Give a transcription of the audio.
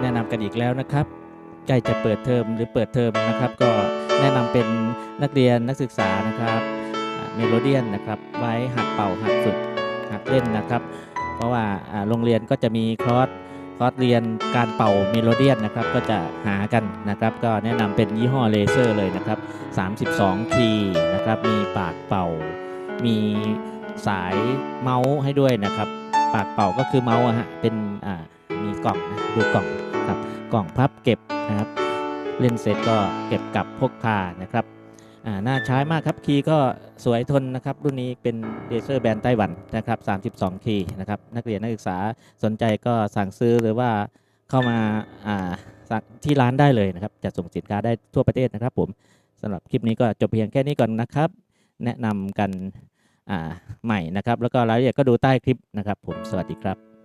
แนะนำกันอีกแล้วนะครับใกล้จะเปิดเทอมหรือเปิดเทอมนะครับ ก็แนะนำเป็นนักเรียนนักศึกษานะครับเมโลเดียนนะครับไว้หัดเป่าหัดฝึกหัดเล่นนะครับ เพราะว่าโรงเรียนก็จะมีคอร์สคอร์สเรียนการเป่าเมโลเดียนนะครับก็จะหากันนะครับ ก็แนะนำเป็นยี่ห้อเลเซอร์เลยนะครับ32คีย์นะครับมีปากเป่า มีสายเมาส์ให้ด้วยนะครับ ปากเป่าก็คือเมาส์อะฮะเป็นอ่ามีกล่องนะดูกล่องครับกล่องพับเก็บนะครับ เล่นเสร็จก็เก็บกลับพกพานะครับอ่าน่าใช้มากครับคีย์ก็สวยทนนะครับ รุ่นนี้เป็นเดเซอร์แบรนด์ไต้หวันนะครับ32 คีย์นะครับ นักเรียนนักศึกษาสนใจก็สั่งซื้อหรือว่าเข้ามาอ่าสั่งที่ร้านได้เลยนะครับจะส่งสินค้าได้ทั่วประเทศนะครับผมสำหรับคลิปนี้ก็จบเพียงแค่นี้ก่อนนะครับ แนะนำกัน ใหม่นะครับ แล้วก็รายละเอียดก็ดูใต้คลิปนะครับ ผมสวัสดีครับ